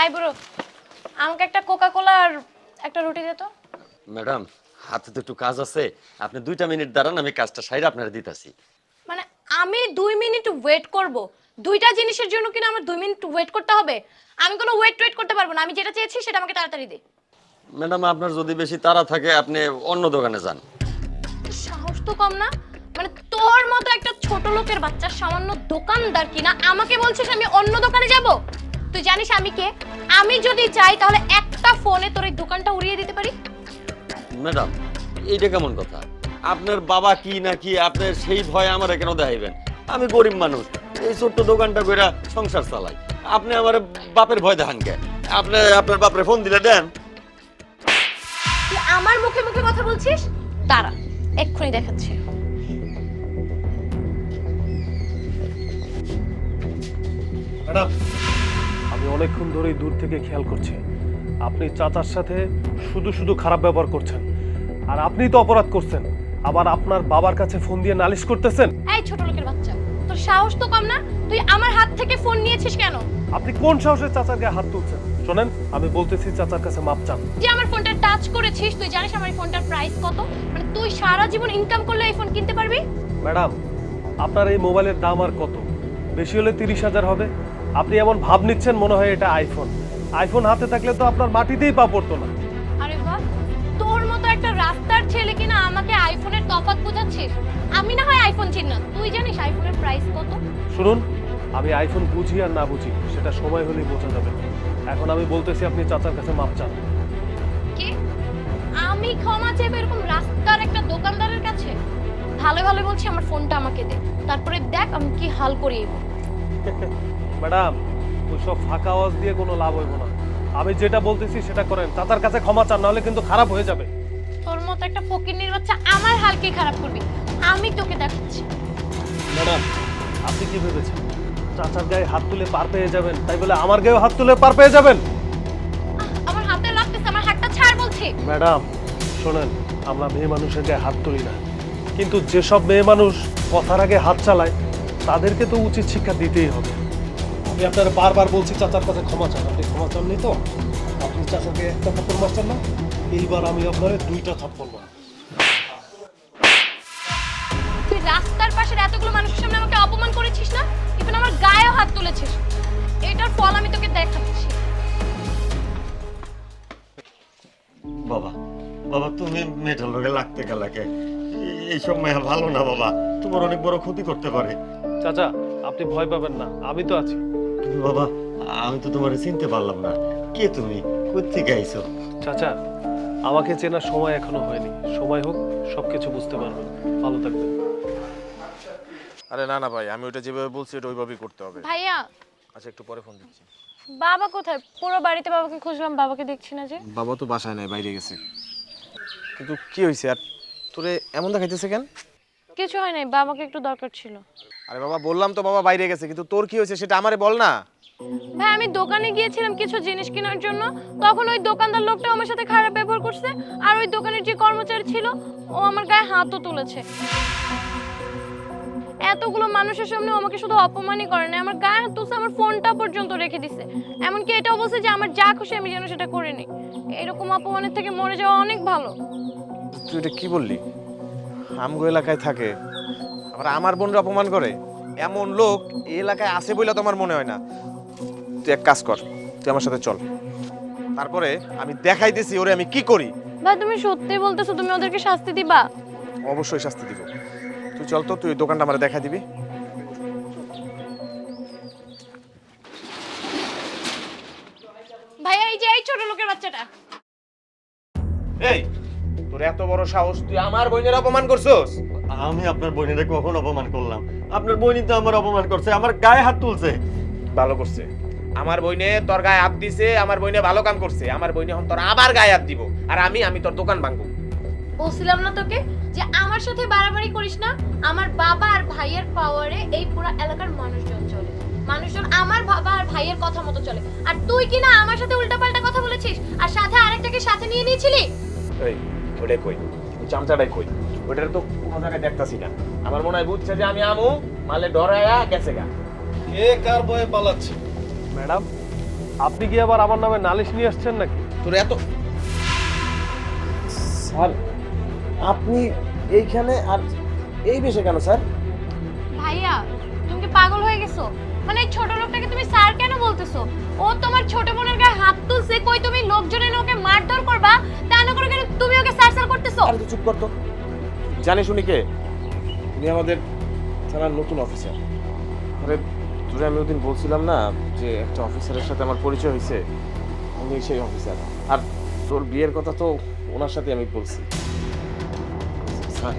I বুড়ো আমাকে একটা কোকা কোলা আর একটা রুটি দে তো। ম্যাডাম হাতে তো একটু কাজ আছে। আপনি দুইটা মিনিট দাঁড়ান আমি কাজটা সাইড আপনারা দিতেছি। মানে আমি দুই মিনিট ওয়েট করব। দুইটা জিনিসের জন্য কিনা আমার দুই মিনিট ওয়েট করতে হবে? আমি কোনো ওয়েট ওয়েট করতে পারব না। আমি যেটা চেয়েছি সেটা আমাকে তাড়াতাড়ি দে। ম্যাডাম আপনার যদি বেশি তাড়া থাকে আপনি অন্য দোকানে যান। সাহস তো কম না? মানে তোর মতো একটা ছোট লোকের বাচ্চা সামান্য দোকানদার কিনা আমাকে বলছিস আমি অন্য দোকানে যাব? তুই জানিস আমি কে? আমি যদি চাই তাহলে একটা ফোনে তোর এই দোকানটা উড়িয়ে দিতে পারি? ম্যাডাম এইটা কেমন কথা? আপনার বাবা কি না কি আপনার সেই ভয় আমার কেন দেখাইবেন? আমি গরিব মানুষ এই ছোট্ট দোকানটা কইরা সংসার চালাই। আপনি আমার বাপের ভয় দেখান কে? আপনি আপনার বাপরে ফোন দিলে দেন। তুই আমার মুখে মুখে কথা বলছিস? দাঁড়া এক্ষুনি দেখাচ্ছি। ম্যাডাম অনেকক্ষণ ধরেই দূর থেকে খেয়াল করছি। আপনি চাচার সাথে শুধু শুধু খারাপ ব্যবহার করছেন। আর আপনিই তো অপরাধ করছেন। আবার আপনার বাবার কাছে ফোন দিয়ে নালিশ করতেছেন? এই ছোট লোকের বাচ্চা তোর সাহস তো কম না? তুই আমার হাত থেকে ফোন নিয়েছিস কেন? আপনি কোন সাহসে চাচার গায়ে হাত তুলছেন? শোনেন আমি বলতেছি চাচার কাছে মাপ চান। যে আমার ফোনটা টাচ করেছিস তুই জানিস আমার এই ফোনটার প্রাইস কত? মানে তুই সারা জীবন ইনকাম করলে এই ফোন কিনতে পারবি? ম্যাডাম আপনার এই মোবাইলের দাম আর কত? বেশি হলে তিরিশ হাজার হবে। আপনি এমন ভাব নিচ্ছেন মনে হয় এটা আইফোন। আইফোন হাতে থাকলে তো আপনার মাটিতেই পা পড়তো না। আরে বাহ তোর মতো একটা রাস্তার ছেলে কিনা আমাকে আইফোনের তফাৎ বোঝাচ্ছিস? আমি না হয় আইফোন চিনি না। তুই জানিস আইফোনের প্রাইস কত? শুনুন আমি আইফোন বুঝি আর না বুঝি সেটা সময় হলেই বোঝা যাবে। এখন আমি বলতেছি আপনি চাচার কাছে মাপ চান। কি? আমি ক্ষমা চেয়ে এরকম রাস্তার একটা দোকানদারের কাছে? ভালো ভালো বলছি আমার ফোনটা আমাকে দে। তারপরে দেখ আমি কি হাল করি ম্যাডাম ওইসব ফাঁকা আওয়াজ দিয়ে কোনো লাভ হইব না। আমি যেটা বলতেছি সেটা করেন। চাচার কাছে ক্ষমা চান নাহলে কিন্তু খারাপ হয়ে যাবে। তোর মতো একটা ফকিন্নির বাচ্চা আমার হাল কি খারাপ করবি। আমি তোকে দেখাচ্ছি। ম্যাডাম আপনি কি ভেবেছেন? চাচার গায়ে হাত তুলে পার পেয়ে যাবেন? তাই বলে আমার গায়ে হাত তুলে পার পেয়ে যাবেন? আমার হাতে লাগতেছে আমার হাতটা ছাড় বলছি। ম্যাডাম শোনেন আমরা মেয়ে মানুষের গায়ে হাত তুলি না। কিন্তু যেসব মেয়ে মানুষ কথার আগে হাত চালায় তাদেরকে তো উচিত শিক্ষা দিতেই হবে। আমি আপনার বারবার বলছি চাচার কাছে ক্ষমা চান। আপনি ক্ষমা চাননি তো? আপনি চাচাকে একটা থাপ্পড় মারছেন না? এইবার আমি আপনার দুইটা থাপ্পড় মারব। তুই রাস্তার পাশের এতগুলো মানুষের সামনে আমাকে অপমান করেছিস না? ইভেন আমার গায়েও হাত তুলেছিস। এটার ফল আমি তোকে দেখাচ্ছি। বাবা বাবা তুমি মেয়েটার লোকে লাগতে গেলাকে এইসব মেয়ে ভালো না বাবা। তোমার অনেক বড় ক্ষতি করতে পারে। চাচা আপনি ভয় পাবেন না। আমি তো আছি। তুমি বাবা আমি তো তোমার চিনতে পারলাম না। কে তুমি? কোথেকে আইছো? চাচা আমাকে চেনার সময় এখনও হয়নি। সময় হোক সবকিছু বুঝতে পারবেন। ভালো থাকবেন। আরে না না ভাই আমি ওটা যেভাবে বলছি ওটা ওইভাবেই করতে হবে। ভাইয়া। আচ্ছা একটু পরে ফোন দিচ্ছি। বাবা কোথায়? পুরো বাড়িতে বাবাকে খুঁজলাম বাবাকে দেখছি না যে। বাবা তো বাসায় নাই বাইরে গেছে। কিন্তু কি হয়েছে আর তোরে এমন দেখাইতেছে কেন? কিছু হয় নাই বাবাকে একটু দরকার ছিল। আরে বাবা বললাম তো বাবা বাইরে গেছে কিন্তু তোর কি হয়েছে সেটা আমারে বল না। ভাই আমি দোকানে গিয়েছিলাম কিছু জিনিস কেনার জন্য তখন ওই দোকানদার লোকটা আমার সাথে খারাপ ব্যবহার করছে আর ওই দোকানের যে কর্মচারী ছিল ও আমার গায়ে হাতও তুলেছে। এতগুলো মানুষের সামনে আমাকে শুধু অপমানই করে না আমার গায়ে হাত তুলছে আমার ফোনটা পর্যন্ত রেখে দিছে। এমনকি এটাও বলছে যে আমার যা খুশি আমি যেন সেটা করে নিই। এরকম অপমানের থেকে মরে যাওয়া অনেক ভালো। তুই এটা কি বললি? আমগো এলাকায় থাকে। আবার আমার বোনরা অপমান করে। এমন লোক এই এলাকায় আছে বলে তোমার মনে হয় না। তুই এক কাজ কর তুই আমার সাথে চল। তারপরে আমি দেখাইতেছি ওরে আমি কি করি। ভাই তুমি সত্যি বলতেছো তুমি ওদেরকে শাস্তি দিবা? অবশ্যই শাস্তি দিব। তুই চল তো তুই ওই দোকানটা আমার দেখা দিবি। ভাইয়া এই যে এই ছোট লোকের বাচ্চাটা। এই তোর এত বড় সাহস তুই আমার বোনের অপমান করছস? আমি আপনার বোনেরা কখন অপমান করলাম? আপনার বোনই তো আমার অপমান করছে আমার গায়ে হাত তুলছে। ভালো করছে। আমার বইনে তোর গায়ে হাত দিছে আমার বইনে ভালো কাম করছে। আমার বইনে এখন তোর আবার গায়ে হাত দিব আর আমি আমি তোর দোকান ভাঙবো। বলছিলাম না তোকে যে আমার সাথে বাড়াবাড়ি করিস না? আমার বাবা আর ভাইয়ের পাওয়ারে এই পুরো এলাকার মানুষজন চলে। মানুষজন আমার বাবা আর ভাইয়ের কথা মতো চলে। আর তুই কি না আমার সাথে উল্টাপাল্টা কথা বলেছিস? আর সাথে আরেকটাকে সাথে নিয়ে নিয়েছিলি? এই ওটাই কই ওই চামচাটাই কই। ওটার তো কোনো জায়গায় দেখতাছি না। আমার মনে হয় বুঝছে যে আমি আমু মালে ডরায়া গেছে গা। কে কার বয়ে পালাচ্ছে? ম্যাডাম আপনি কি আবার আমার নামে নালিশ নিয়ে আসছেন নাকি? তোর এত স্যার আপনি এইখানে আর এই বেশে কেন স্যার? ভাইয়া তুমি কি পাগল হয়ে গেছো? মানে এই ছোট লোকটাকে তুমি স্যার কেন বলতেছো? ও তোমার ছোট বোনের গায়ে হাত তুলছে কই তুমি লোকজনের ওকে মারধর করবা? তা না করে কেন তুমি ওকে করতেছো আরে তুই চুপ কর তো। জানি শুনি কে? তুমি আমাদের থানার নতুন অফিসার। আরে তোরে আমি ওদিন বলছিলাম না যে একটা অফিসারের সাথে আমার পরিচয় হয়েছে। উনি সেই অফিসার। আর তোর বিয়ের কথা তো ওনার সাথে আমি বলছি। স্যার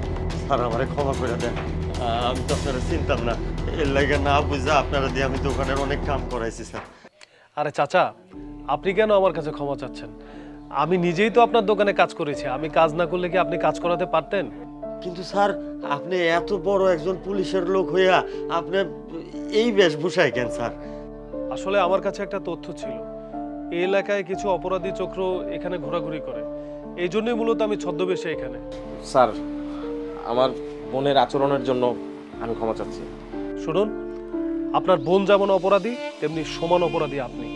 স্যার আমারে ক্ষমা করে দেন। আহ, আমি তো আপনারা চিনতাম না। এর লাগে না বুঝা আপনারা দিয়ে আমি দোকানের অনেক কাম করাইছি স্যার। আরে চাচা আপনি কেন আমার কাছে ক্ষমা চাচ্ছেন? আমি নিজেই তো আপনার দোকানে কাজ করেছি। আমি কাজ না করলে কি আপনি কাজ করাতে পারতেন? কিন্তু স্যার আপনি এত বড় একজন পুলিশের লোক হইয়া আপনি এই বেশভূষায় কেন স্যার? আসলে আমার কাছে একটা তথ্য ছিল। এই এলাকায় কিছু অপরাধী চক্র এখানে ঘোরাঘুরি করে। এই জন্যই মূলত আমি ছদ্মবেশে এখানে। স্যার আমার বোনের আচরণের জন্য আমি ক্ষমা চাচ্ছি। শুনুন আপনার বোন যেমন অপরাধী তেমনি সমান অপরাধী আপনি।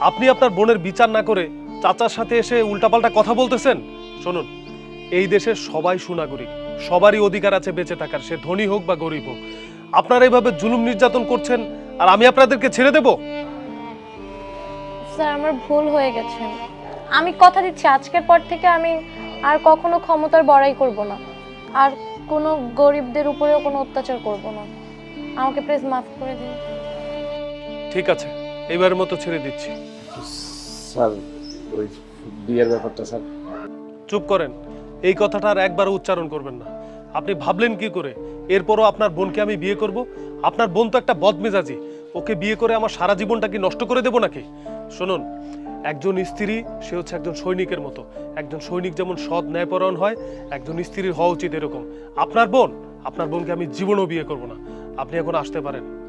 আপনি আপনার বোনের বিচার না করে চাচার সাথে এসে উল্টাপাল্টা কথা বলতেছেন? শুনুন এই দেশের সবাই সুনাগরিক সবারই অধিকার আছে বেঁচে থাকার সে ধনী হোক বা গরিব হোক। আপনারা এইভাবে জুলুম নির্যাতন করছেন আর আমি আপনাদেরকে ছেড়ে দেব? স্যার আমার ভুল হয়ে গেছে। আমি কথা দিচ্ছি আজকের পর থেকে আমি আর কখনো ক্ষমতার বড়াই করব না। আর কোনো গরিবদের উপরেও কোনো অত্যাচার করব না। আমাকে প্লিজ মাফ করে দিন। ঠিক আছে এবারের মতো ছেড়ে দিচ্ছি। স্যার ওই বিয়ের ব্যাপারটা, স্যার। চুপ করেন। এই কথাটা আর একবারও উচ্চারণ করবেন না। আপনি ভাবলেন কি করে? এরপরও আপনার বোনকে আমি বিয়ে করব? আপনার বোন তো একটা বদমেজাজি। ওকে বিয়ে করে আমার সারা জীবনটা কি নষ্ট করে দেবো নাকি? শুনুন, একজন স্ত্রী, সে হচ্ছে একজন সৈনিকের মতো। একজন সৈনিক যেমন সৎ ন্যায়পরায়ণ হয়, একজন স্ত্রীর হওয়া উচিত এরকম। আপনার বোন? আপনার বোনকে আমি জীবনও বিয়ে করব না। আপনি এখন আসতে পারেন।